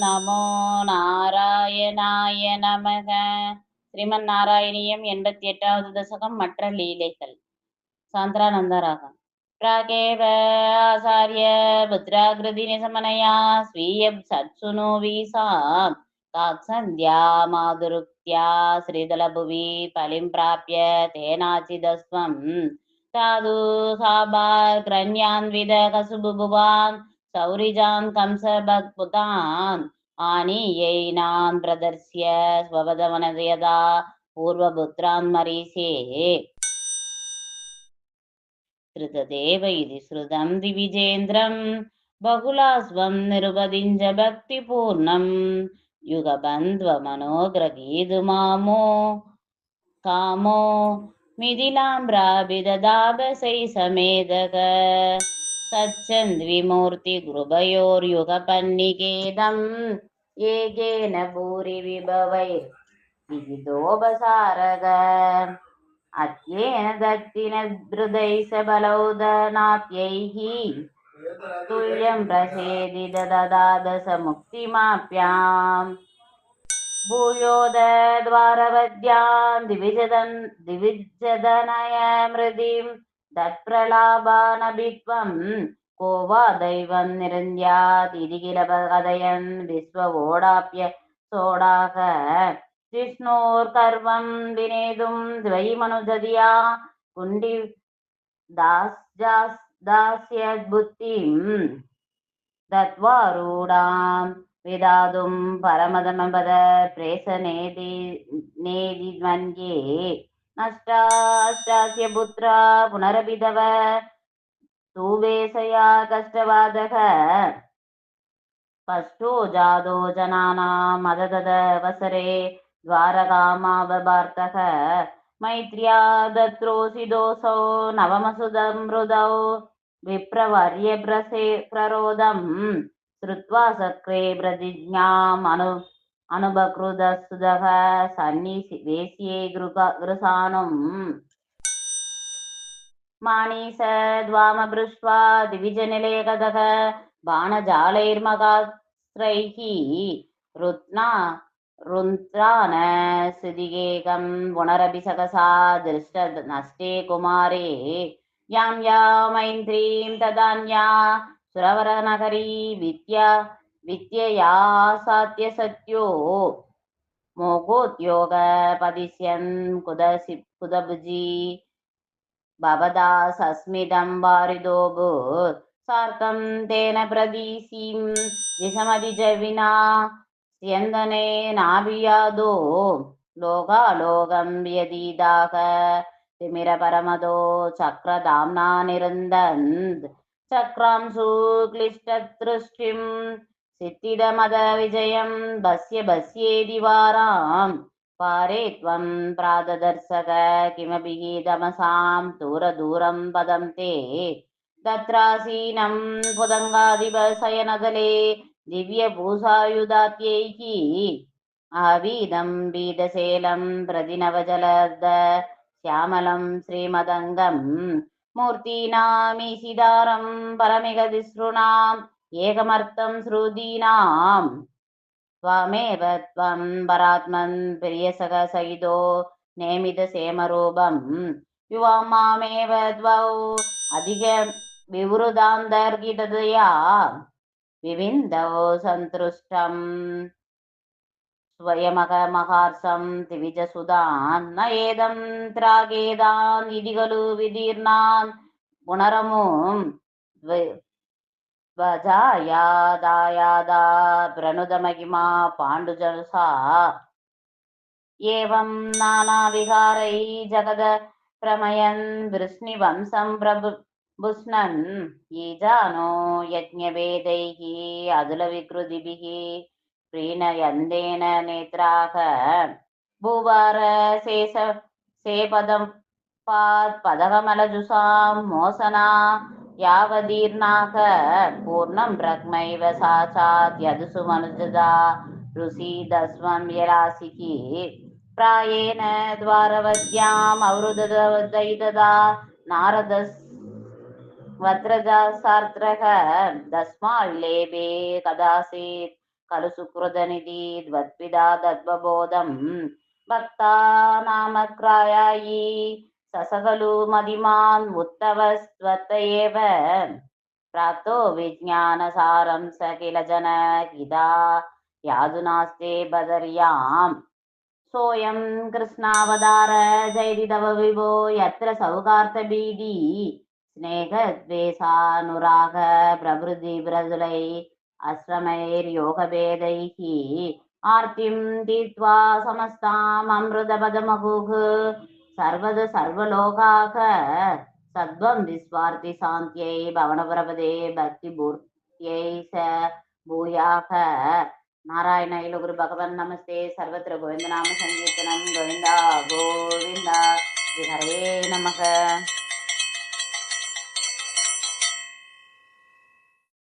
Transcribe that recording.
நமோ நாராயணாய நமக ஸ்ரீமன் நாராயணியம் எண்பத்தி எட்டாவது தசகம் மற்ற லீலைகள் சாந்திரானந்தராகம் प्रागेव आचार्य पुत्राकृतिनिशमनया स्वीयं सत्सुनो वीसां काक्सन्ध्या माधुरुक्त्या श्रीदलभुवि फलिं प्राप्य तेनाचिदस्त्वं साधु साभाग्रन्यान्विदकसुबुभुवान् சௌரிஜாங் கம்சபக்புதான் ஆனியைனான் பிரதர்சிய ஸ்வபதவனதயதா பூர்வபுத்ரான் மரீசே. திருததேவ இது ஸ்ருதம் திவிஜேந்திரம் பகுலாஸ்வம் நிருபதிஞ்ச பக்தி பூர்ணம் யுகபந்த்வ மனோகிரகீது மாமோ காமோ மிதிலாம்பிராபிததாபசை சமேதக. विमूर्ति गृभयोर्युगपन्निकेदम् एकेन भूरि स बलौदनाप्यैः तुल्यं प्रसेदि द भूयोदद्वारवद्यां दश मुक्तिमाप्यां मृदिम् तत्प्रलाभानभित्वं को वा दैवं निरन्द्यादिति किल कथयन् विश्ववोडाप्य सोडाक विष्णोर्कर्वं विनेतुं द्वयिमनुजदिया कुण्डि दास्यास् दास्यद्बुद्धिं दत्त्वारूढां विदातुं परमदमपद प्रेसनेदि नेदिमन्ये नष्टास्तास्य पुत्रा पुनरभिधव सुवेशया कष्टवादः ष्टवादः जादौ जनानासरे द्वारकामा मैत्र्या दत्रोऽसिदोऽसौ नवमसु मृदौ। विप्रवर्यप्रसे प्ररोदम्। श्रुत्वा सक्रे प्रतिज्ञामनु అనుభకృదసుదహ సన్ని వేస్యే గృసానం మాణీస ద్వామ దృష్ట్వా దివిజనిలేకదహ బాణజాలైర్మగాశ్రైః రుత్నా రుంత్రాన సుదిగేకం పునరపి సకసా దృష్ట నష్టే కుమారే యాం యా మైంద్రీం తదాన్యా సురవరనగరీ విద్యా विद्यया सात्यसत्यो मोघोद्योगपदिश्यन् कुदसि कुदबुजी भवदा सस्मिदं वारिदो भू स्यन्दने नाभियादो। लोकालोकं यदि तिमिरपरमदो चक्रदाम्ना निरन्दन्। चक्रां सुलिष्टदृष्टिं सिद्धिदमदविजयं भस्य भस्येदि वारां पारे त्वं प्राददर्शक किमपि तमसां दूरदूरं पदं ते तत्रासीनं पुदङ्गादिवशयनदले दिव्यभूषायुधात्यैः आवीदं बीदशेलं प्रतिनवजलद श्यामलं श्रीमदङ्गं मूर्तीनामीशिदारं परमिगतिसृणाम् ஏகமர்த்தம் ஸ்ருதீனாம். ஸ்வமேவ த்வம் பராத்மன் பிரியசக சகிதோ நேமித சேமரூபம். யுவாமாமேவ த்வௌ அதிக விவருதாந்தர்கிடதயா விவிந்தவோ சந்துருஷ்டம். ஸ்வயமகமகார்சம் திவிஜசுதான் ந ஏதம் திராகேதான் இதிகலு விதீர்ணான் புனரமும் ध्वजायादायादा प्रणुदमहिमा पाण्डुजसा एवं नानाविहारै जगद प्रमयन् वृष्णिवंशं प्रभु भुष्णन् ईजानो यज्ञवेदैः अतुलविकृतिभिः प्रीणयन्देन नेत्राः भूवार शेष सेपदं पात् पदकमलजुषां मोसना यावदीर्णाः पूर्णं ब्रह्मैव साक्षात् यदुसु मनुजदा ऋषिदस्वं यरासिः प्रायेण द्वारवद्याम् अवरुददैतदा नारदस् वज्रजासार्त्रः तस्माल्लेभे कदाचित् खलु सुकृतनिधि द्वद्विधा तद्वबोधम् भक्ता नामग्रायायी ससखलु मदिमान् उत्तवस्त्वत एव प्राप्तो विज्ञानसारं स किल जनहिता यादुनास्ते बदर्याम् सोऽयं कृष्णावतार जयति तव विभो यत्र सौकार्थबीडी स्नेहद्वेषानुराग प्रभृति प्रजुलै आश्रमैर्योगभेदैः आर्तिं तीर्त्वा சர்வத சர்வலோகாக சத்வம் விஸ்வார்த்தி சாந்தியை பவனபுரபதே பக்தி பூர்த்தியை ச பூயாக. நாராயண இலகுரு பகவன் நமஸ்தே. சர்வத்திர கோவிந்த நாம சங்கீர்த்தனம் கோவிந்தா கோவிந்தா. ஹரே நமக.